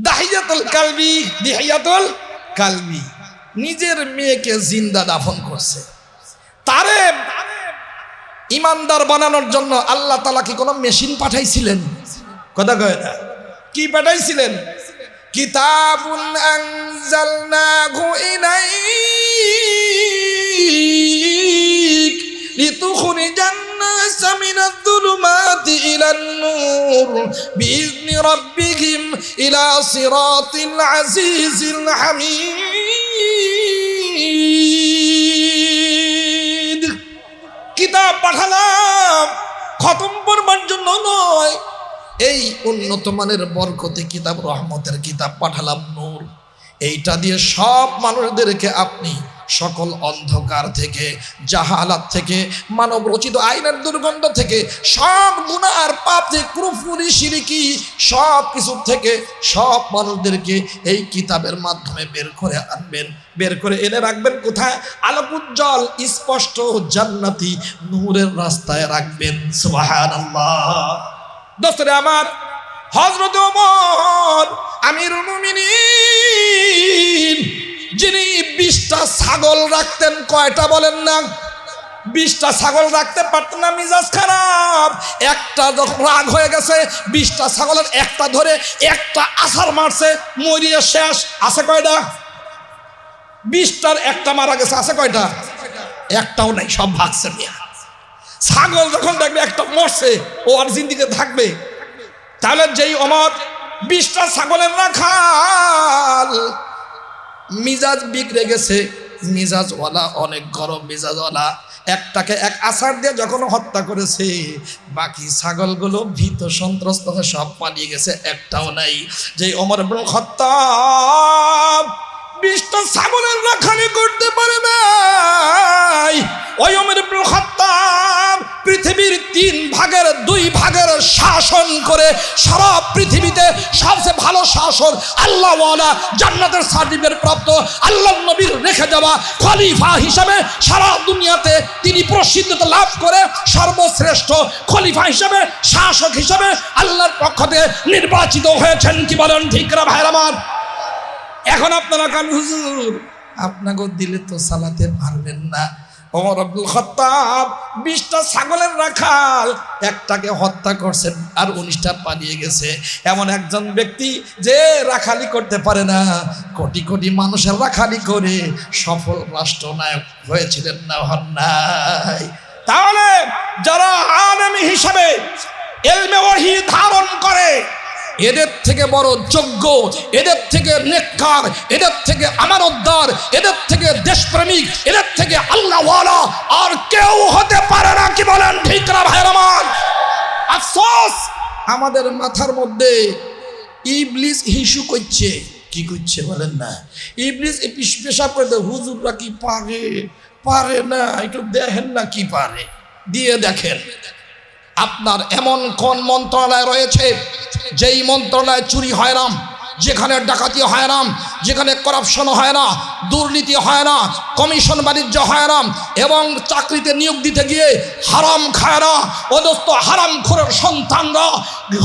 দাহিয়াতুল কালবি দিহাইয়াতুল কালবি। নিজের মেয়েকে জিন্দা দাফন করছে। তারে ইমানদার বানানোর জন্য আল্লাহ তালা কি কোনো মেশিন পাঠাইছিলেন? কথা কয় না। কি পাঠাইছিলেন? কিতাবুন আনজালনাহু ইলাইক লিতুখরিজান الناس من الظلمات إلى النور بإذن ربهم إلى صراط العزيز الحميد কিতাব পাঠালাম খতম করবার জন্য নয় এই উন্নত মানের বরকতে কিতাব রহমতের কিতাব পাঠালাম নূর এইটা দিয়ে সব মানুষদেরকে আপনি সকল অন্ধকার থেকে, জাহালাত থেকে, মানব রচিত আইনের দুর্গন্ধ থেকে, সব গুণা আর পাপ যে কুরুফুরি সিরিকি, সব কিছু থেকে সব মানুষদেরকে এই কিতাবের মাধ্যমে বের করে আনবেন। বের করে এনে রাখবেন কোথায়? আলোক উজ্জ্বল স্পষ্ট জান্নাতি নূরের রাস্তায় রাখবেন। সুবহানাল্লাহ। দোস্তরে আমার হজরত ওমর, আমিরুল মুমিনিন যিনি বিশটা ছাগল রাখতেন, কয়টা বলেন না? বিশটা ছাগল রাখতে পারতেন না, মিজাজ খারাপ। একটা রাগ হয়ে গেছে, বিশটা ছাগলের একটা ধরে একটা আছাড় মারছে, মরিয়ে শেষ। আছে কয়টা? বিশটার একটা মারা গেছে, আছে কয়টা? একটাও নাই, সব ভাগছে মিয়া। ছাগল যখন দেখবে, একটা মরছে, ও আর জিন্দিকে থাকবে। তাহলে যেই অমর, বিশটা ছাগলের রাখাল মিজাজ বিগড়ে গেছে। মিজাজওয়ালা, অনেক গরম মিজাজওয়ালা। একটাকে এক আসার দিয়ে যখন হত্যা করেছে, বাকি ছাগলগুলো ভীত সন্ত্রস্ত সব পালিয়ে গেছে। একটাও নাই। যে অমর হত্যা বিশটা ছাগলের রাখালি করতে পারে নাই। ওই অমর খত্তাব পৃথিবীর তিন ভাগের দুই ভাগের শাসন করে সারা পৃথিবীতে সবচেয়ে ভালো শাসন আল্লাহওয়ালা জান্নাতের সার্টিফিকেট প্রাপ্ত আল্লাহ নবীর রেখে যাওয়া খলিফা হিসাবে সারা দুনিয়াতে তিনি প্রসিদ্ধতা লাভ করে সর্বশ্রেষ্ঠ খলিফা হিসাবে, শাসক হিসাবে আল্লাহর পক্ষ থেকে নির্বাচিত হয়েছেন। কি বলেন ঠিকরা ভাইর আমার? এখন আপনারা কান হুজুর? আপনাকে দিলে তো চালাতে পারবেন না। ওমর আব্দুল খত্তাব, বিশটা ছাগলের রাখাল, একটাকে হত্যা করছেন আর উনিশটা পালিয়ে গেছে। এমন একজন ব্যক্তি যে রাখালি করতে পারে না। কোটি কোটি মানুষের রাখালি করে সফল রাষ্ট্রনায়ক হয়েছিলেন না হন নাই তাহলে যারা আলেমী হিসাবে এলমে ওহি ধারণ করে এদের থেকে বড় যোগ্য এদের থেকে নেককার এদের থেকে আমানতদার এদের থেকে দেশপ্রেমিক এদের থেকে আল্লাহওয়ালা আর কেউ হতে পারে না কি বলেন ঠিক না ভাই আমার? আফসোস! আমাদের মাথার মধ্যে ইবলিস হিসু করছে। কি করছে বলেন না? ইবলিস পেশাব করে দেয়, হুজুররা কি পারে? পারে না একটু দেখেন না কি পারে? দিয়ে দেখেন আপনার এমন কোন মন্ত্রণালয় রয়েছে? যেই মন্ত্রণালয় চুরি হয় রাম যেখানে ডাকাতি হয় না যেখানে করাপশন হয় না, দুর্নীতি হয় না কমিশন বাণিজ্য হয় না, এবং চাকরিতে নিয়োগ দিতে গিয়ে হারাম খায় না অদস্ত হারাম খোরের সন্তানরা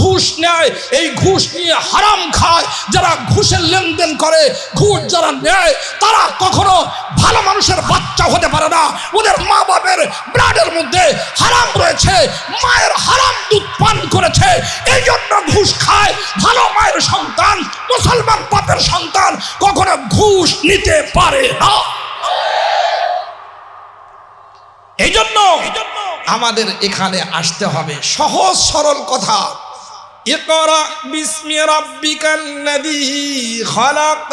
ঘুষ নেয়। এই ঘুষ নিয়ে হারাম খায়। যারা ঘুষের লেনদেন করে, ঘুষ যারা নেয়, তারা কখনো ভালো মানুষের বাচ্চা হতে পারে না। ওদের মা বাপের ব্লাডের মধ্যে হারাম রয়েছে, মায়ের হারাম দুধ পান করেছে। এই জন্য ঘুষ খায়। ভালো মায়ের সন্তান, মুসলমান বাপের সন্তান কখনো ঘুষ নিতে পারে না। এই জন্য আমাদের এখানে আসতে হবে সহজ সরল কথা। ইকরা বিসমি রাব্বিকাল্লাযী খালাক।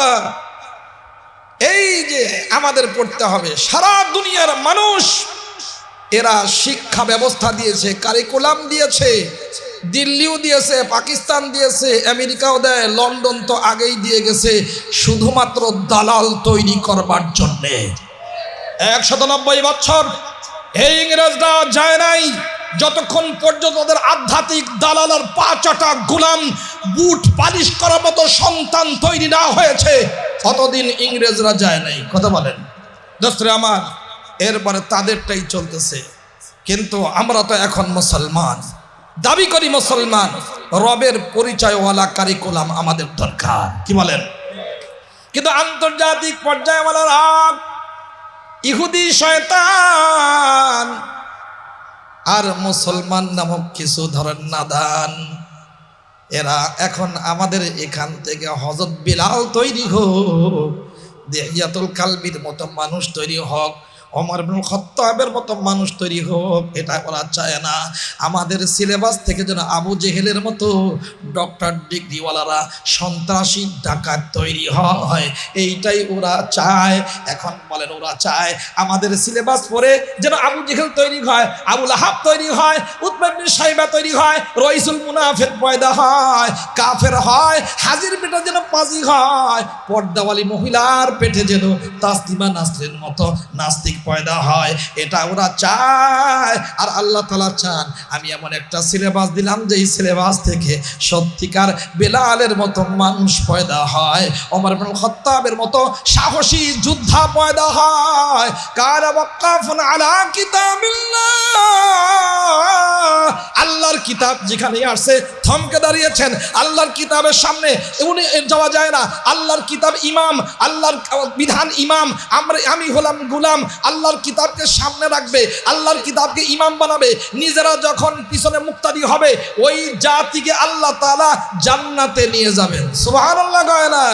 এই যে আমাদের পড়তে হবে সারা দুনিয়ার মানুষ এরা শিক্ষা ব্যবস্থা দিয়েছে কারিকুলাম দিয়েছে। দিল্লিও দিয়েছে, পাকিস্তান দিয়েছে, আমেরিকাও দেয়, লন্ডন তো আগেই দিয়ে গেছে, শুধুমাত্র দালাল তৈরি করবার জন্যে। একশত নব্বই বছর, এই ইংরেজরা যায় নাই, যতক্ষণ পর্যন্ত ওদের আধ্যাত্মিক দালালার পা চাটা গুলাম বুট পালিশ করার মতো সন্তান তৈরি না হয়েছে, ততদিন ইংরেজরা যায় নাই। কথা বলেন। দোস্তরে আমার, এরপরে তাদেরটাই চলতেছে। কিন্তু আমরা তো এখন মুসলমান। দাবি করি মুসলমান, রবের পরিচয়ওয়ালা কারিকুলাম আমাদের দরকার। কি বলেন? কিন্তু আন্তর্জাতিক পর্যায়ে বলার আগ ইহুদি শয়তান, আর মুসলমান নামক কিছু ধরেন নাদান এরা এখন আমাদের এখান থেকে হজরত বিলাল তৈরি হোক, দেহিয়াতুল কালবির মতো মানুষ তৈরি হোক অমর ইবনুল খত্তাবের মতো মানুষ তৈরি হোক, এটা ওরা চায় না। আমাদের সিলেবাস থেকে যেন আবু জেহেলের মতো ডক্টর ডিগ্রিওয়ালারা সন্ত্রাসী ডাকাত তৈরি হয়, এইটাই ওরা চায়। এখন বলেন ওরা চায়, আমাদের সিলেবাস পড়ে যেন আবু জেহেল তৈরি হয় আবুল আহাব তৈরি হয় উৎপাদিন সাহেবা তৈরি হয়, রইসুল মুনাফের পয়দা হয়, কাফের হয়, হাজির পেটে যেন পাজি হয়, পর্দাওয়ালি মহিলার পেটে যেন তাসলিমা নাসরের মতো নাস্তিক পয়দা হয়, এটা ওরা চায়। আর আল্লাহ তালা চান, আমি এমন একটা সিলেবাস দিলাম যে এই সিলেবাস থেকে সত্যিকার বেলালের মতো মানুষ পয়দা হয় অমর খত্তাবের মতো সাহসী যোদ্ধা পয়দা হয়। কার আলা কিতাবিল্লাহ। আল্লাহর কিতাব যেখানে আসছে, থমকে দাঁড়িয়েছেন। আল্লাহর কিতাবের সামনে উনি যাওয়া যায় না। আল্লাহর কিতাব ইমাম, আল্লাহর বিধান ইমাম, আমরা, আমি হলাম গুলাম। আল্লাহর কিতাবকে সামনে রাখবে, আল্লাহর কিতাবকে ইমাম বানাবে। নিজেরা যখন পিছনে মুক্তাদি হবে, ওই জাতিকে আল্লাহ তাআলা জান্নাতে নিয়ে যাবেন। সুবহানাল্লাহ কয় না?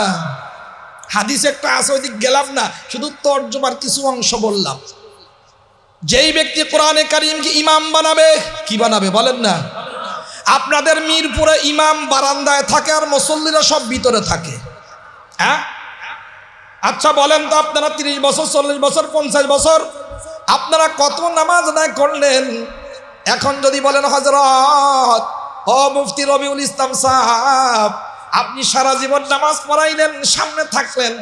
হাদিস একটা আছে, ওইদিক গেলাম না, শুধু তর্জমার কিছু অংশ বললাম। যেই ব্যক্তি কোরআনে কারিমকে ইমাম বানাবে, কি বানাবে বলেন না? আপনাদের মিরপুরে ইমাম বারান্দায় থাকে আর মুসল্লিরা সব ভিতরে থাকে। হ্যাঁ? আচ্ছা বলেন তো আপনারা তিরিশ বছর, চল্লিশ বছর, পঞ্চাশ বছর, আপনারা কত নামাজ আদায় করলেন? এখন যদি বলেন হজরত ও মুফতি রবিউল ইসলাম সাহাব, আপনি সারা জীবন নামাজ পড়াইলেন, সামনে থাকলেন।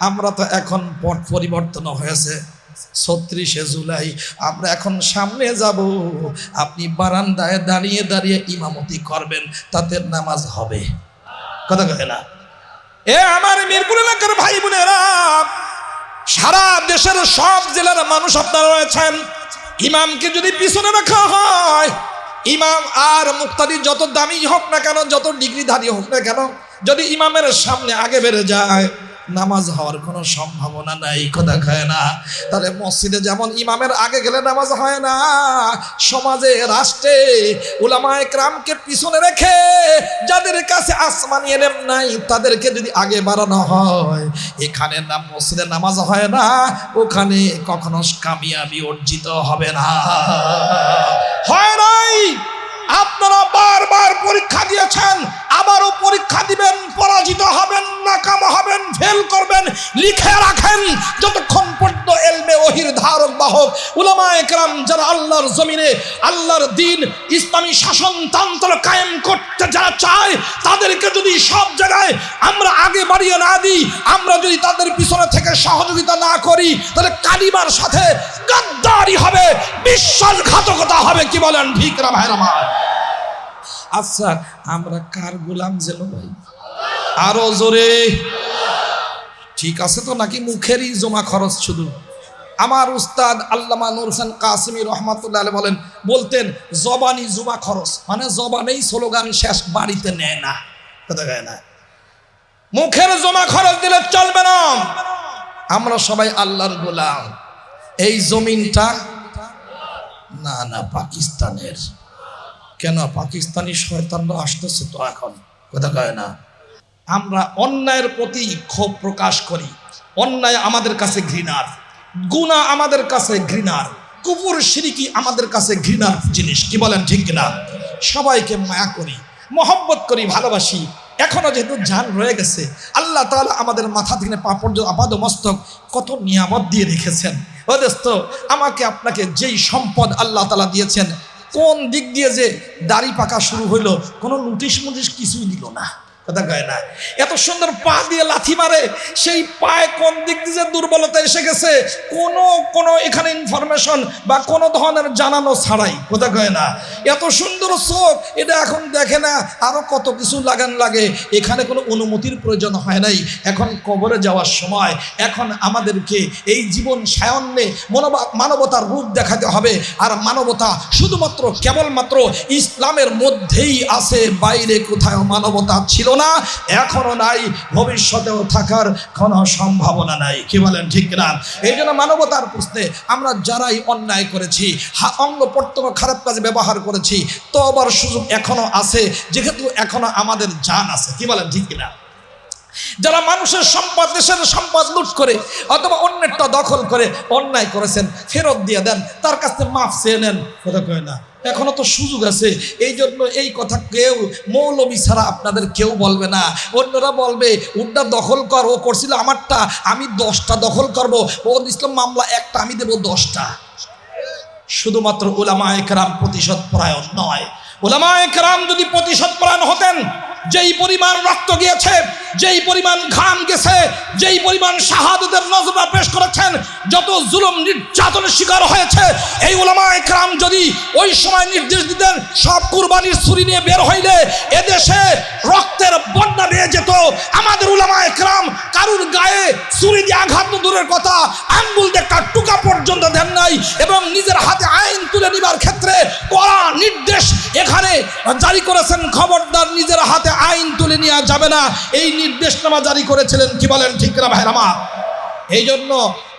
আমরা তো এখন পট পরিবর্তন হয়েছে। ছত্রিশে জুলাই, আমরা এখন সামনে যাব। আপনি বারান্দায় দাঁড়িয়ে দাঁড়িয়ে ইমামতি করবেন, তাতে নামাজ হবে। কথা কহে না? এ আমার মিরপুর এলাকার ভাই বোনেরা, সারা দেশের সব জেলার মানুষ আপনারা রয়েছেন। ইমামকে যদি পিছনে রাখা হয়, ইমাম আর মুক্তাদি যত দামি হোক না কেন, যত ডিগ্রিধারী হোক না কেন, যদি ইমামের সামনে আগে বেড়ে যায় নামাজ হওয়ার কোনো সম্ভাবনা নাই, কথা খায় না। তাহলে মসজিদে যেমন ইমামের আগে গেলে নামাজ হয় না, সমাজে, রাষ্ট্রে উলামায়ে ক্রামকে পিছনে রেখে যাদের কাছে আসমানি এলেম নাই, তাদেরকে যদি আগে বাড়ানো হয়, এখানে নাম মসজিদে নামাজ হয় না, ওখানে কখনো কামিয়াবি অর্জিত হবে না। হয় নাই! আপনারা বারবার পরীক্ষা দিয়েছেন, আবারও পরীক্ষা দিবেন, পরাজিত হবেন, নাকাম হবেন, ফেল করবেন, লিখে রাখেন। যতক্ষণ পর্যন্ত এলমে ওহির ধারক বাহক উলামা একরাম যারা আল্লাহর জমিনে, আল্লাহর দিন, ইসলামী শাসনতন্ত্র কায়েম করতে যারা চায়, তাদেরকে যদি সব জায়গায় আমরা আগে বাড়িয়ে না দিই, আমরা যদি তাদের পিছনে থেকে সহযোগিতা না করি, তাহলে কালিমার সাথে গাদ্দারি হবে, বিশ্বাসঘাতকতা হবে, কি বলেন ভিকরা ভাইরা আমার? আচ্ছা আমরা কার গোলাম যেন ভাই? আরও জোরে। ঠিক আছে তো নাকি মুখেরই জমা খরচ শুধু? আমার উস্তাদ আল্লামা নুর হোসেন কাসিমি রহমাতুল্লাহ বলেন, বলতেন জবানি জুমা খরচ। মানে জবানেই স্লোগান শেষ, বাড়িতে নেয় না। কথা কয় না। মুখের জমা খরচ দিলে চলবে না। আমরা সবাই আল্লাহর গোলাম। এই জমিনটা না না, পাকিস্তানের। কেন পাকিস্তানি শয়তানরা আসতেছে তো এখন। কথা কয় না। আমরা অন্যায়ের প্রতি ক্ষোভ প্রকাশ করি। অন্যায় আমাদের কাছে ঘৃণার। গুণা আমাদের কাছে ঘৃণার। কুপুর সিরিকি আমাদের কাছে ঘৃণার জিনিস। কি বলেন ঠিক কিনা? সবাইকে মায়া করি, মহব্বত করি, ভালোবাসি। এখনও যেহেতু জান রয়ে গেছে, আল্লাহ তাআলা আমাদের মাথা থেকে পা পর্যন্ত আপাদ, মস্তক কত নিয়ামত দিয়ে রেখেছেন। ও দোস্ত, আমাকে আপনাকে যেই সম্পদ আল্লাহ তালা দিয়েছেন কোন দিক দিয়ে যে দাড়ি পাকা শুরু হইল কোনো নোটিশ মোটিশ কিছুই দিল না। কথা কয় না। এত সুন্দর পা দিয়ে লাথি মারে, সেই পায়ে কোন দিক দিয়ে দুর্বলতা এসে গেছে, কোনো কোনো এখানে ইনফরমেশন বা কোনো ধরনের জানানো ছাড়াই, কথা কয় না। এত সুন্দর চোখ, এটা এখন দেখে না, আরও কত কিছু লাগান লাগে। এখানে কোনো অনুমতির প্রয়োজন হয় নাই। এখন কবরে যাওয়ার সময়, এখন আমাদেরকে এই জীবন সায়ন্যে মনোবা, মানবতার রূপ দেখাতে হবে। আর মানবতা শুধুমাত্র, কেবলমাত্র ইসলামের মধ্যেই আছে, বাইরে কোথায় মানবতা ছিল না। এখনও নাই, ভবিষ্যতেও থাকার কোনো সম্ভাবনা নাই। কি বলেন, ঠিক না এই জন্য মানবতার প্রশ্নে আমরা যারাই অন্যায় করেছি অঙ্গ প্রত্যঙ্গ খারাপ কাজে ব্যবহার করেছি তো আবার সুযোগ এখনও আছে, যেহেতু এখনও আমাদের জান আছে। কি বলেন, ঠিক কিনা? যারা মানুষের সম্পদ, দেশের সম্পদ লুট করে অথবা অন্যেরটা দখল করে, অন্যায় করেছেন, ফেরত দিয়ে দেন, তার কাছে মাফ চেয়ে নেন, কথা কয় না। এখনও তো সুযোগ আছে। এই জন্য এই কথা কেউ, মৌলবী ছাড়া আপনাদের কেউ বলবে না। অন্যরা বলবে, উড্ডা দখল কর, ও করছিল আমারটা, আমি দশটা দখল করব। ও ইসলাম মামলা একটা, আমি দেবো দশটা। শুধুমাত্র ওলামা একরাম প্রতিশোধ পরায়ণ নয়। ওলামা একরাম যদি প্রতিশোধ পরায়ণ হতেন যেই পরিমাণ রক্ত গিয়েছে, যেই পরিমাণ ঘাম গেছে, যেই পরিমাণ শাহাদতের নজরা পেশ করেছেন, যত জুলুম নির্যাতনের শিকার হয়েছে, এই ওলামা একরাম যদি ওই সময় নির্দেশ দিতেন, সব কুরবানির ছুরি নিয়ে বের হইলে এদেশে রক্তের বন্যা নিয়ে যেত। আমাদের উলামা একরাম কারুর গায়ে ছুরি দিয়ে আঘাত দূরের কথা, আঙ্গুল দিয়ে টুকা পর্যন্ত দেন নাই এবং নিজের হাতে আইন তুলে নিবার ক্ষেত্রে কড়া নির্দেশ এখানে জারি করেছেন খবরদার নিজের হাতে। আইন তুলে নেওয়া যাবে না। এই নির্দেশনামা জারি করেছিলেন কি বলেন ঠিক না ভাইরামা এই জন্য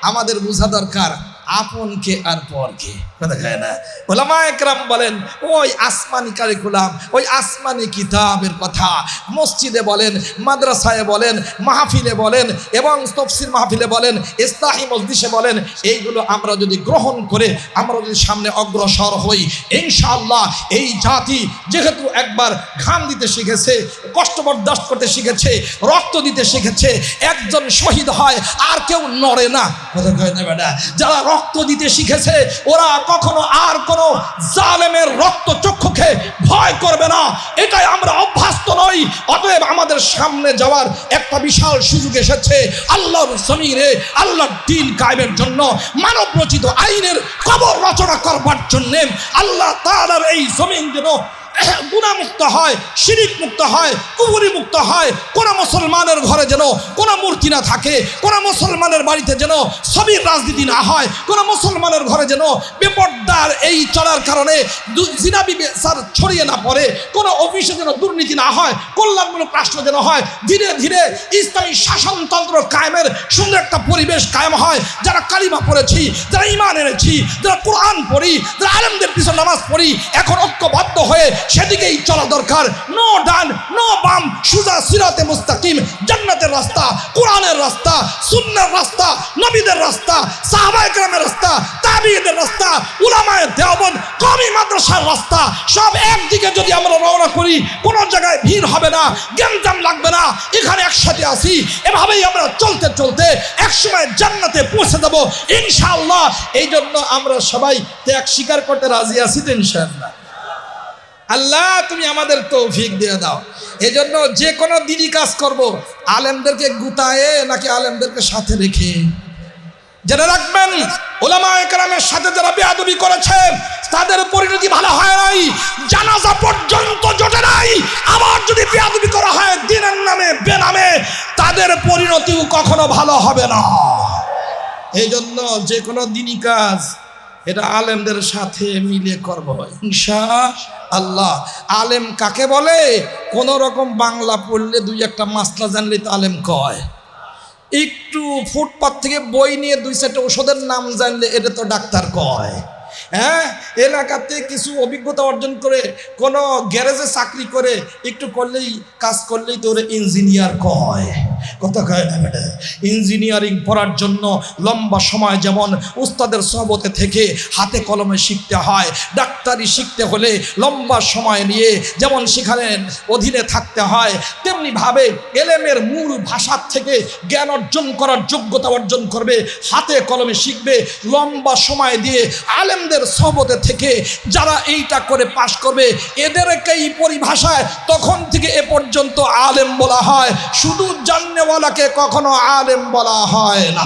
আমাদের বোঝা দরকার। আপনকে আর পরকে কথা কয় না? ওলামা একরাম বলেন, ওই আসমানি কারিকুলাম, ওই আসমানি কিতাবের কথা। মসজিদে বলেন, মাদ্রাসায় বলেন, মাহফিলে বলেন এবং তফসির মাহফিলে বলেন, ইস্তাহি মসজিষে বলেন, এইগুলো আমরা যদি গ্রহণ করে, আমরা যদি সামনে অগ্রসর হই, ইনশাআল্লাহ এই জাতি যেহেতু একবার ঘাম দিতে শিখেছে, কষ্ট বরদাস্ত করতে শিখেছে, রক্ত দিতে শিখেছে, একজন শহীদ হয় আর কেউ নড়ে না। কথা কয় না বেটা? যারা রক্ত দিতে শিখেছে, ওরা কখনো আর কোনো জালেমের রক্ত চক্ষুকে ভয় করবে না। এটাই আমরা অভ্যস্ত নই, অতএব আমাদের সামনে যাওয়ার একটা বিশাল সুযোগ এসেছে আল্লাহর জমিনে, আল্লাহর দিন কায়েমের জন্য মানব রচিত আইনের কবর রচনা করবার জন্য। আল্লাহ তাআলার এই জমিন যেন গুণামুক্ত হয় শিরিক মুক্ত হয় কুবুরি মুক্ত হয়। কোন মুসলমানের ঘরে যেন কোন মূর্তি না থাকে, কোন মুসলমানের বাড়িতে যেন ছবির রাজনীতি না হয়, কোন মুসলমানের ঘরে যেন বেপর্দার এই চলার কারণে জিনাবি বেচার ছড়িয়ে না পড়ে, কোন অফিসে যেন দুর্নীতি না হয়, কল্যাণমূলক রাষ্ট্র যেন হয়, ধীরে ধীরে ইসলামী শাসনতন্ত্র কায়েমের সুন্দর একটা পরিবেশ কায়েম হয়। যারা কালিমা পড়েছি, যারা ইমান এনেছি, যারা কোরআন পড়ি, যারা আলেমদের পিছনে নামাজ পড়ি, এখন ঐক্যবদ্ধ হয়ে সেদিকেই চলা দরকার। নো ডান, নো বাম, সুজা সিরাতে মুস্তাকিম, জান্নাতের রাস্তা, কোরআনের রাস্তা, সুন্নার রাস্তা, নবীদের রাস্তা, সাহাবা একরামের রাস্তা তাবিদের রাস্তা উলামায়ের দেওবন্দ কমি মাদ্রাসার রাস্তা, সব একদিকে যদি আমরা রওনা করি, কোনো জায়গায় ভিড় হবে না গ্যামজাম লাগবে না, এখানে একসাথে আসি এভাবেই আমরা চলতে চলতে একসময় জান্নাতে পৌঁছে দেবো ইনশাআল্লাহ। এই জন্য আমরা সবাই ত্যাগ স্বীকার করতে রাজি আছি তো ইনশাআল্লাহ। আল্লাহ, তুমি আমাদের তৌফিক দিয়ে দাও। এজন্য যে কোনো দিনই কাজ করব, আলেমদেরকে গুতায়ে নাকি আলেমদেরকে সাথে রেখে। যারা রাখবেন ওলামা একরামের সাথে যারা বেয়াদবি করেছে, তাদের পরিণতি ভালো হয় নাই, জানাজা পর্যন্ত জোটে নাই। আবার যদি বেয়াদবি করা হয়, দিনের নামে, বেনামে, তাদের পরিণতিও কখনো ভালো হবে না। এই জন্য যে কোনো দিনই কাজ এটা আলেমদের সাথে মিলে করব। ইনশা আল্লাহ আলেম কাকে বলে? কোন রকম বাংলা পড়লে দুই একটা মাসলা জানলে তো আলেম কয়। একটু ফুটপাথ থেকে বই নিয়ে দুই চারটে ওষুধের নাম জানলে এটা তো ডাক্তার কয়। হ্যাঁ এলাকাতে কিছু অভিজ্ঞতা অর্জন করে, কোনো গ্যারেজে চাকরি করে, একটু করলেই, কাজ করলেই তো ইঞ্জিনিয়ার কয়। কথা কয় না ম্যাডাম? ইঞ্জিনিয়ারিং পড়ার জন্য লম্বা সময় যেমন উস্তাদের সহবতে থেকে হাতে কলমে শিখতে হয়, ডাক্তারি শিখতে হলে লম্বা সময় নিয়ে যেমন সেখানে অধীনে থাকতে হয় তেমনিভাবে এলেমের মূল ভাষার থেকে জ্ঞান অর্জন করার যোগ্যতা অর্জন করবে, হাতে কলমে শিখবে, লম্বা সময় দিয়ে আলেম আলেমদের সহবতে থেকে যারা এইটা করে পাশ করবে এদেরকে এই পরিভাষায় তখন থেকে এ পর্যন্ত আলেম বলা হয়। শুধু জান্নেওয়ালাকে কখনো আলেম বলা হয় না।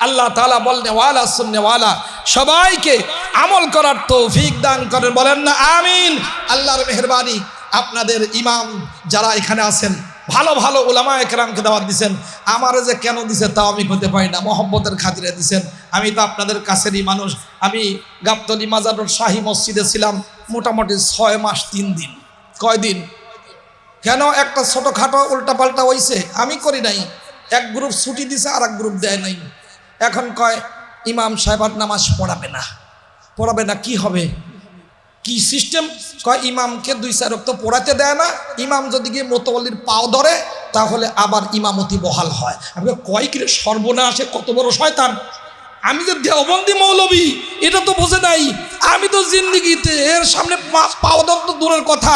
আল্লাহ তালা বলনে ওয়ালা সুন্নেওয়ালা, সবাইকে আমল করার তৌফিক দান করেন। বলেন না, আমিন। আল্লাহর মেহরবানি। আপনাদের ইমাম যারা এখানে আছেন ভালো ভালো ওলামা একরামকে দাওয়াত দিছেন। আমার যে কেন দিছে তাও আমি হতে পারি না, মোহব্বতের খাতিরে দিছেন। আমি তো আপনাদের কাছেরই মানুষ। আমি গাবতলি মাজারুল শাহী মসজিদে ছিলাম মোটামুটি ছয় মাস, তিন দিন। কয় দিন? কেন একটা ছোটোখাটো উল্টাপাল্টা হইছে? আমি করি নাই। এক গ্রুপ ছুটি দিছে আর এক গ্রুপ দেয় নাই। এখন কয়, ইমাম সাহেবার নামাজ পড়াবে না। পড়াবে না, কি হবে? কি সিস্টেম? কয়, ইমামকে দুই, চার রক্ত পড়াতে দেয় না। ইমাম যদি গিয়ে মোতবলির পাও ধরে, তাহলে আবার ইমামতি বহাল হয়। আমি কয় কিরে সর্বনাশে কত বড় শয়তান। আমি যে দেওবন্দি মৌলবী, এটা তো বোঝে নাই। আমি তো জিন্দিগিতে এর সামনে পাও ধর তো দূরের কথা।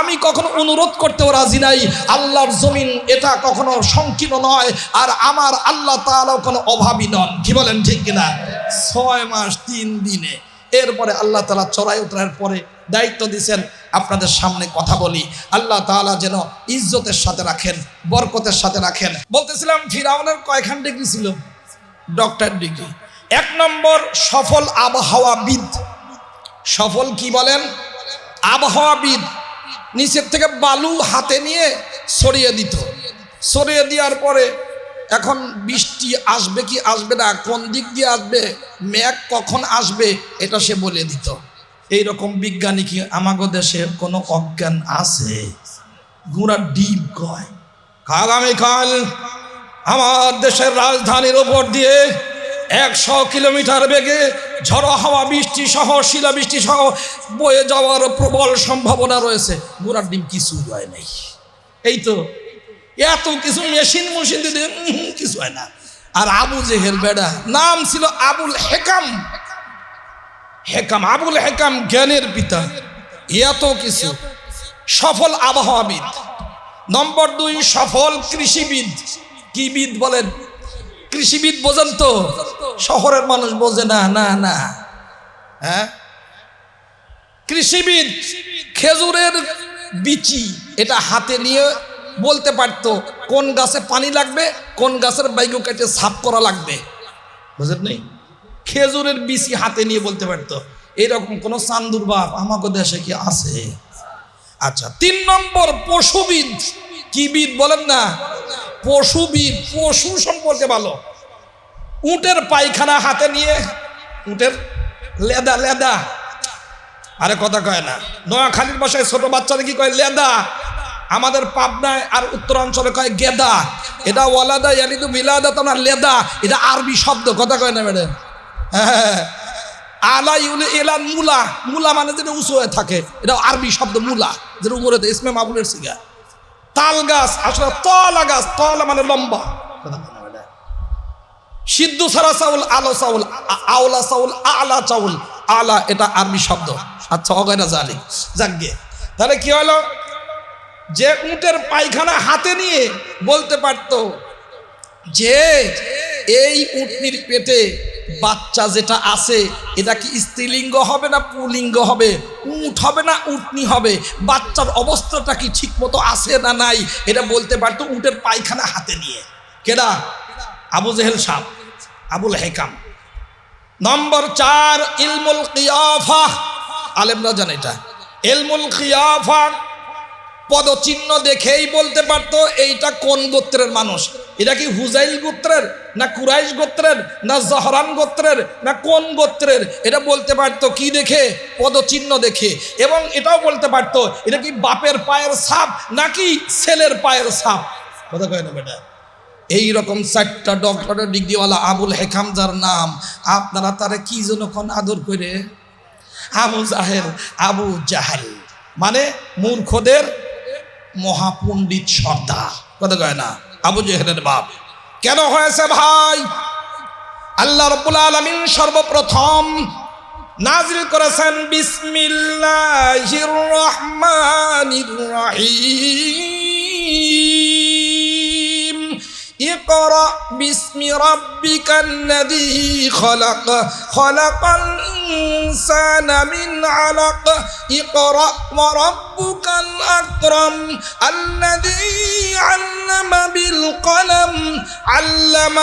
আমি কখনো অনুরোধ করতেও রাজি নাই। আল্লাহর জমিন এটা কখনো সংকীর্ণ নয়, আর আমার আল্লাহ তাআলাও কোনো অভাবী নন। কি বলেন ঠিক কিনা? ছয় মাস, তিন দিনে এরপরে আল্লাহ তালা চড়াই উতরার পরে দায়িত্ব দিছেন আপনাদের সামনে কথা বলি। আল্লাহ তাআলা যেন ইজ্জতের সাথে রাখেন, বরকতের সাথে রাখেন। বলতেছিলাম, ফিরাউনের কয়খান ডিগ্রি ছিল? Doctor degree. এক নম্বর, সফল আবহাওয়াবিদ। সফল কি বলেন? আবহাওয়াবিদ। নিচের থেকে বালু হাতে নিয়ে সরিয়ে দিত। সরিয়ে দেওয়ার পরে এখন বৃষ্টি আসবে কি আসবে না, কোন দিক দিয়ে আসবে, মেঘ কখন আসবে, এটা সে বলে দিত। এই রকম বিজ্ঞানী কি আমাগো দেশে কোনো অজ্ঞান আছে? গুড়া ডিম কয় আগামীকাল আমার দেশের রাজধানীর ওপর দিয়ে একশো কিলোমিটার বেগে ঝড়ো হাওয়া, বৃষ্টি সহ, শিলা বৃষ্টি সহ বয়ে যাওয়ার প্রবল সম্ভাবনা রয়েছে। গোড়ার ডিম কিছু হয় নাই। এই তো এত কিছু মেশিন মেশিন উম, কিছু হয় না। আর আবু জেহেল বেড়া নাম ছিল আবুল হেকাম। হেকাম আবুল হেকাম জ্ঞানের পিতা। এত কিছু। সফল আবহাওয়াবিদ। নম্বর দুই সফল কৃষিবিদ। কি বিদ বলেন? কৃষিবিদ বোঝেন তো? শহরের মানুষ বোঝে না না না। হ্যাঁ? কৃষিবিদ খেজুরের বিচি এটা হাতে নিয়ে বলতে পারতো, কোন গাছে পানি লাগবে, কোন গাছের বাইক কেটে সাফ করা লাগবে। বুঝলেন নেই? খেজুরের বিচি হাতে নিয়ে বলতে পারতো, এরকম কোনো চান্দুর বাপ আমাকে দেশে কি আছে? আচ্ছা তিন নম্বর, পশুবিদ। কি বিদ বলেন না? পশুবিদ, পশু সম্পর্কে ভালো। উটের পায়খানা হাতে নিয়ে, উটের লেদা লেদা। আরে কথা কয় না, নোয়াখালীর বাসায় ছোট বাচ্চারা কি কয়? লেদা। আমাদের পাবনায় আর উত্তরাঞ্চলে কয় গেদা, এটা ওয়ালাদা ইয়ালিদু বিলাদা তো না লেদা, এটা আরবি শব্দ, কথা কয় না ম্যাডাম? হ্যাঁ আলা ইউলে এলা মুলা মুলা মানে যেটা উঁচু হয়ে থাকে, এটা আরবি শব্দ মুলা, যেটা উপরে ইসমে মাবুলের সিগা তাল গাছ, আসলে তলা গাছ, তলা মানে লম্বা। সিদ্ধ সারা চাউল, আলো চাউল, আওলা চাউল, আলা চাউল, আলা এটা আরবি শব্দ। আচ্ছা অগয়না জালি যাকগে তাহলে কি হলো? যে উটের পায়খানা হাতে নিয়ে বলতে পারতো, যে, এই উটনির পেটে বাচ্চা যেটা আছে, এটা কি স্ত্রীলিঙ্গ হবে না পুলিঙ্গ হবে? উট হবে না উটনি হবে? বাচ্চার অবস্থাটা কি ঠিক মতো আছে না নাই? এটা বলতে পারতো উটের পায়খানা হাতে নিয়ে। কেডা? আবু জেহেল সাহ আবুল হেকাম। নম্বর চার, ইলমুল কিয়াফা আলেমরা জানে এটা। ইলমুল কিয়াফা পদচিহ্ন দেখেই বলতে পারতো, এইটা কোন গোত্রের মানুষ? এটা কি হুজাইল গোত্রের? না কুরাইশ গোত্রের? না জহরান গোত্রের? না কোন গোত্রের? এটা বলতে পারতো কি দেখে? পদচিহ্ন দেখে। এবং এটাও বলতে পারতো, এটা কি বাপের পায়ের সাপ নাকি ছেলের পায়ের সাপ? কথা কয় না বেটা? এই রকম চারটা ডক্টরের ডিগ্রিওয়ালা আবুল হেকাম যার নাম, আপনারা তারা কি যেন কোন আদর করে? আবু জাহের আবু জাহেল। মানে মূর্খদের মহাপণ্ডিত সর্দার। কথা কয় না? আবু জেহেলের বাপ। কেন হয়েছে ভাই? আল্লাহ রব্বুল আলমিন সর্বপ্রথম নাজিল করেছেন বিসমিল্লাহির রহমানির রহিম। اقرأ باسم ربك الذي خلق خلق الإنسان من علق اقرأ وربك الأكرم الذي علم بالقلم علم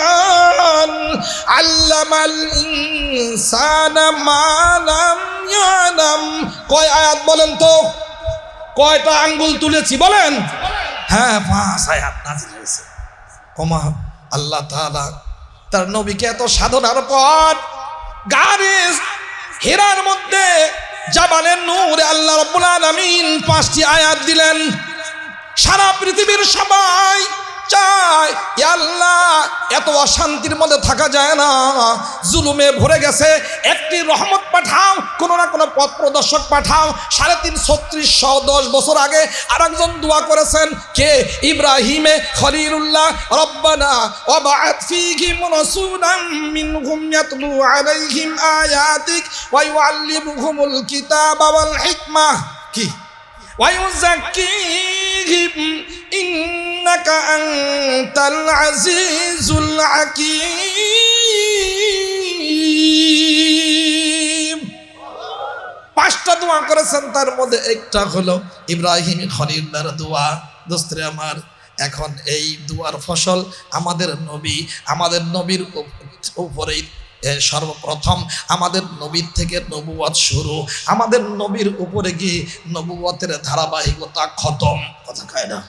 الإنسان علم الإنسان ما لم يعلم কয় আয়াত বলেন তো কয়টা আঙ্গুল তুলেছি বলেন? হ্যাঁ পাঁচ আয়াত নাজিল হয়েছে। কমা আল্লাহ তাআলা তার নবীকে এত সাধনার পর গাড়ি হেরার মধ্যে জাবানের নূরে আল্লাহ রাব্বুল আলামিন পাঁচটি আয়াত দিলেন। সারা পৃথিবীর সবাই চায় আল্লাহ, এত অশান্তির মধ্যে থাকা যায় না। জুলুমে ভরে গেছে। একটি রহমত পাঠাও, কোনো না কোনো পথ প্রদর্শক পাঠাও। সাড়ে তিন ছত্রিশশো দশ বছর আগে আর একজন দোয়া করেছেন কে? ইব্রাহিমে খলিলুল্লাহ, রব্বানা রাসূলাম মিনহুম ইয়াতলু আলাইহিম আয়াতিক ওয়া ইউআল্লিমুহুমুল কিতাবা ওয়াল হিকমাহ কি? ويزكيهم إنك أنت العزيز الحكيم পাঁচটা দোয়া করেছেন তার মধ্যে একটা হলো ইব্রাহিম খলিল্লার দোয়া দোস্তরে আমার এখন এই দুয়ার ফসল আমাদের নবী আমাদের নবীর উপ- উপরেই এ, সর্বপ্রথম আমাদের নবীর থেকে নবুয়াত শুরু। আমাদের নবীর উপরে গিয়ে নবুয়াতের ধারাবাহিকতা খতম? কথা কয় না।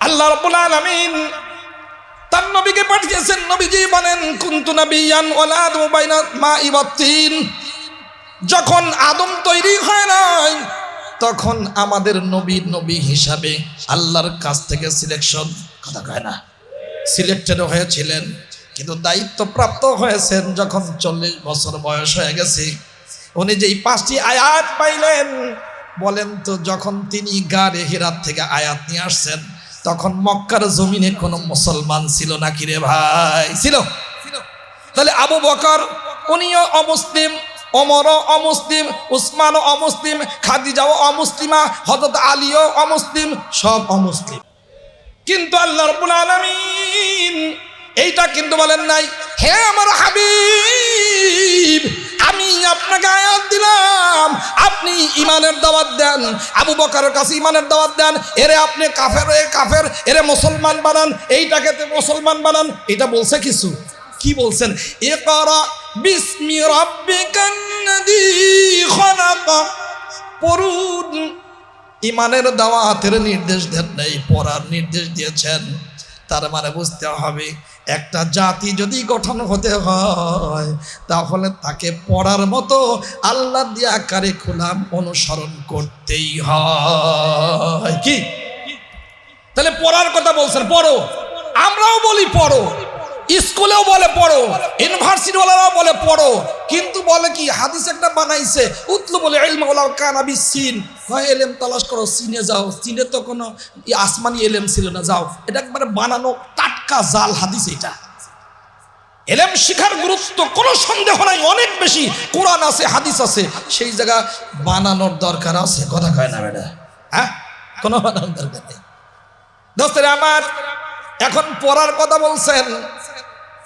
আল্লাহ রাব্বুল আলামিন তার নবীকে পাঠিয়েছেন। নবীজি বলেন, কুনতু নাবিয়ান ওয়ালা আদমু বাইনা মা ইবাতিন যখন আদম তৈরি হয় নাই, তখন আমাদের নবী নবী হিসাবে আল্লাহর কাছ থেকে সিলেকশন কথা কয় না সিলেক্টেড হয়েছিলেন। কিন্তু দায়িত্ব প্রাপ্ত হয়েছেন যখন চল্লিশ বছর বয়স হয়ে গেছে। উনি যেই পাঁচটি আয়াত পাইলেন, বলেন তো যখন তিনি গাড়ে হেরাত থেকে আয়াত নিয়ে আসছেন, তখন মক্কার জমিনে কোনো মুসলমান ছিল নাকি রে ভাই? ছিল। তাহলে আবু বকর, উনিও অমুসলিম, ওমরও অমুসলিম, উসমানও অমুসলিম, খাদিজাও অমুসলিমা হজরত আলীও অমুসলিম, সব অমুসলিম। কিন্তু আল্লাহ রব্বুল আলামিন এইটা কিন্তু বলেন নাই। হে আমার হাবিব, আমি আপনাকে আয়াত দিলাম। আপনি ইমানের দাওয়াত দেন, আবু বকারের কাছে ইমানের দাওয়াত দেন। এরে আপনি কাফের এ কাফের, এরে মুসলমান বানান এইটাকে মুসলমান বানান। এটা বলছে কিছু? কি বলছেন? ইকরা বিসমি রাব্বিকাল্লাযী খালাক। পড়ুন। ইমানের দাওয়াতের নির্দেশ দেন নাই, পড়ার নির্দেশ দিয়েছেন। তার মানে বুঝতে হবে একটা জাতি যদি গঠন হতে হয়, তাহলে তাকে পড়ার মতো আল্লাহ দিয়া খুলাম অনুসরণ করতেই হয়। কি? তাহলে পড়ার কথা বলছেন, পড়ো। আমরাও বলি পড়ো। স্কুলেও বলে পড়ো ইউনিভার্সিটি ওয়ালারাও বলে পড়ো। কিন্তু বলে কি, হাদিস একটা বানাইছে উতলু বলে এলমা ওলা কানাবি সিন হয় এলেম তালাশ করো, সিনে যাও। সিনে তো কোনো আসমানি এলেম ছিল না, যাও। এটা একবারে বানানো টাটকা জাল হাদিস এটা। এলেম শিখার গুরুত্ব কোনো সন্দেহ নাই, অনেক বেশি। কোরআন আছে, হাদিস আছে, সেই জায়গা বানানোর দরকার আছে। কথা কয় না বেটা? হ্যাঁ? কোনো বানানোর দরকার নেই। দোস্তের আমার, এখন পড়ার কথা বলছেন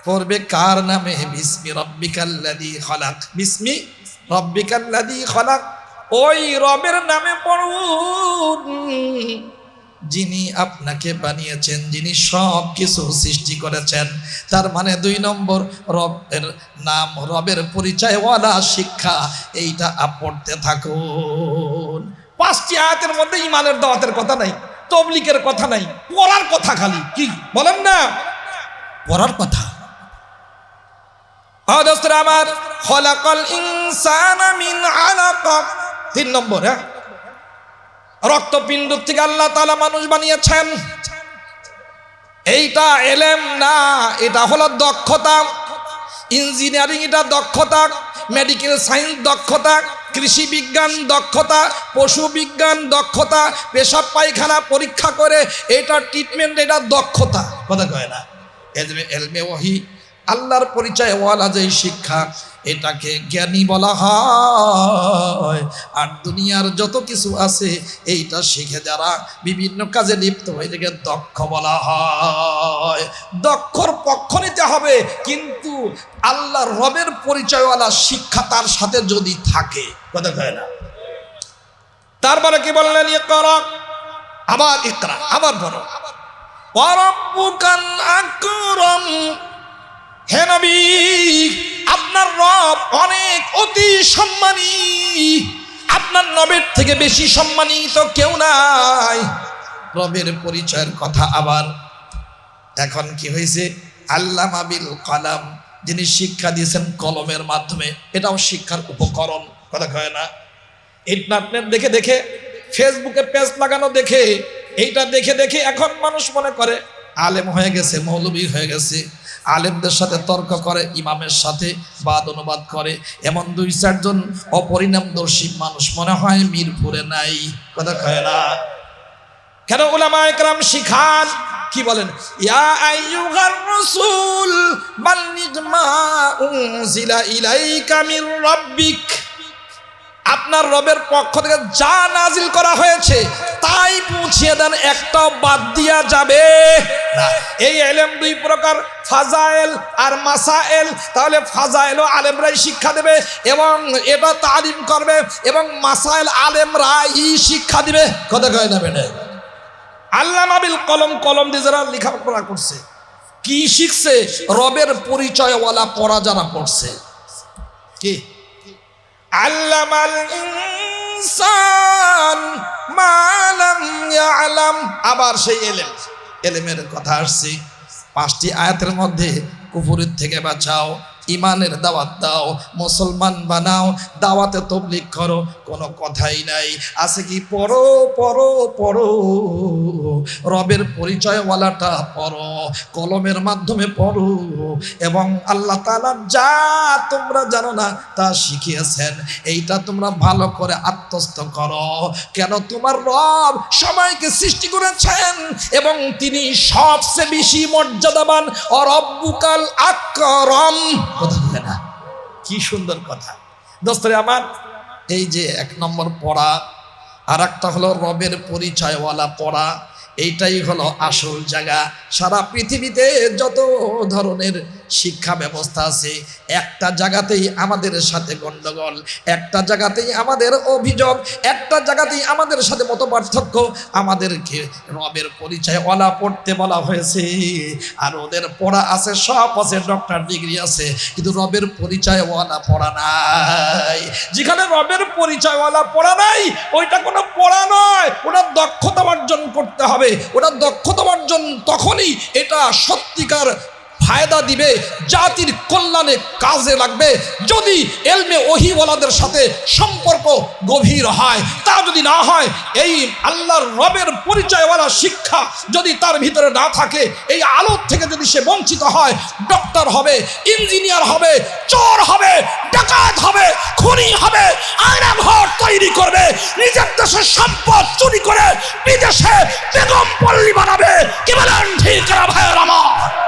পড়বে কার নামে? বিসমি রব্বিকাল্লাযী খলাক। বিসমি রব্বিকাল্লাযী খলাক। ওই রবের নামে পড়ুন। যিনি আপনাকে বানিয়েছেন, যিনি সব কিছু সৃষ্টি করেছেন, তার মানে দুই নম্বর রবের নাম, রবের পরিচয়ওয়ালা শিক্ষা, এইটা পড়তে থাকুন। পাঁচটি আয়াতের মধ্যে ইমানের দাওয়াতের কথা নাই তবলিকের কথা নাই, পড়ার কথা খালি, কি? বলেন না? পড়ার কথা। দোস্তরা আমার, খলাকল ইনসান মিন আলাক। তিন নম্বর হ্যাঁ? রক্তপিণ্ড থেকে আল্লাহ তাআলা মানুষ বানিয়েছেন। এইটা এলেম না, এটা হলো দক্ষতা। ইঞ্জিনিয়ারিং এটা দক্ষতা, মেডিকেল সায়েন্স দক্ষতা, কৃষি বিজ্ঞান দক্ষতা, পশু বিজ্ঞান দক্ষতা, পেশাব পায়খানা পরীক্ষা করে এটা ট্রিটমেন্ট এটা দক্ষতা। কথা কয় না? এলমে ওহি আল্লাহর পরিচয় ওয়ালা যে শিক্ষা, এটাকে জ্ঞানী বলা হয়। আর দুনিয়ার যত কিছু আছে, এইটা শিখে যারা বিভিন্ন কাজে লিপ্ত হয়ে এটাকে দক্ষ বলা হয়। দক্ষর পক্ষ নিতে হবে, কিন্তু আল্লাহ রবের পরিচয়ওয়ালা শিক্ষা তার সাথে যদি থাকে, কথা কয় না। তারপরে কি বললেন ইকরা? আবার ইকরা, আবার বলো। ওয়ারাব্বুকাল আকরাম। হে নবী, আপনার রব অনেক অতি সম্মানী। আপনার নবের থেকে বেশি সম্মানী তো কেউ নাই। রবের পরিচয়ের কথা আবার। এখন কি হয়েছে? আল্লামা বিল কালাম, যিনি শিক্ষা দিয়েছেন কলমের মাধ্যমে, এটাও শিক্ষার উপকরণ। কথা কয় না? ইন্টারনেট দেখে দেখে, ফেসবুকে পেজ লাগানো দেখে, এইটা দেখে দেখে এখন মানুষ মনে করে, আলেম হয়ে গেছে, মৌলবী হয়ে গেছে। আলেমদের সাথে তর্ক করে, ইমামের সাথে বাদ অনুবাদ করে, এমন দুই, চারজন অপরিণামদর্শী মানুষ মনে হয় মিরপুরে নাই। কথা কয় না? কেন ওলামা একরাম শিখান? কি বলেন? ইয়া আইয়ুহার রাসূল, বাল্লিগ মা উনজিলা ইলাইকা মির রাব্বিক। আপনার রবের পক্ষ থেকে যা নাজিল করা হয়েছে, তাই পৌঁছিয়ে দেন, একটাও বাদ দিয়া যাবে না। এই এলেম দুই প্রকার, ফাজায়েল আর মাসায়েল। তাহলে ফাজায়েলও আলেমরাই শিক্ষা দেবে এবং এটা তালিম করবে এবং মাসায়েল আলেমরাই শিক্ষা দিবে। কথা কয় না বেটা? আল্লাহ মাবিল কলম কলম দিয়ে যারা লেখাপড়া করছে, কি শিখছে? রবের পরিচয়ওয়ালা পড়া যারা পড়ছে। কি? আল্লামাল ইনসান মালাম ইয়ালাম। আবার সেই এলেম। এলেমের কথা আসছে। পাঁচটি আয়াতের মধ্যে কুফুরের থেকে বাঁচাও। ইমানের দাওয়াত দাও, মুসলমান বানাও, দাওয়াতে তবলিক করো, কোনো কথাই নাই। আছে কি পড়ো পড়ো পড়ো? রবের পরিচয়ওয়ালাটা পড়ো, কলমের মাধ্যমে পড়ো, এবং আল্লাহ তাআলা যা তোমরা জানো না তা শিখিয়েছেন। এইটা তোমরা ভালো করে আত্মস্থ করো। কেন তোমার রব সময়কে সৃষ্টি করেছেন, এবং তিনি সবচেয়ে বেশি মর্যাদাবান অরব্বুকাল আকরম। কথা বলে না। কি সুন্দর কথা। দোস্তরে আমার, এই যে এক নম্বর পড়া আর একটা হলো রবের পরিচয়ওয়ালা পড়া, এইটাই হলো আসল জায়গা। সারা পৃথিবীতে যত ধরনের শিক্ষা ব্যবস্থা আছে। একটা জায়গাতেই আমাদের সাথে গন্ডগোল, একটা জায়গাতেই আমাদের অভিযোগ, একটা জায়গাতেই আমাদের সাথে মত পার্থক্য আমাদেরকে রবের পরিচয় ওলা পড়তে বলা হয়েছে, আর ওদের পড়া আছে, সব আছে ডক্টর ডিগ্রি আছে, কিন্তু রবের পরিচয় ওয়ালা পড়া নাই। যেখানে রবের পরিচয় পরিচয়ওয়ালা পড়া নাই, ওইটা কোনো পড়া নয়। ওটা দক্ষতা অর্জন করতে হবে। ওটা দক্ষতা অর্জন তখনই এটা সত্যিকার ফায়দা দিবে, জাতির কল্যাণে কাজে লাগবে। যদি এলমে ওহিওয়ালাদের সাথে সম্পর্ক গভীর হয় তা যদি না হয়, এই আল্লাহর রবের পরিচয়ওয়ালা শিক্ষা যদি তার ভিতরে না থাকে, এই আলোর থেকে যদি সে বঞ্চিত হয়, ডক্টর হবে, ইঞ্জিনিয়ার হবে, চোর হবে, ডাকাত হবে, খুনি হবে আয়না ঘর তৈরি করবে, নিজের দেশের সম্পদ চুরি করে বিদেশে বেগম পল্লী বানাবে। কি বলেন? ঠিক ভাইয়ের আমার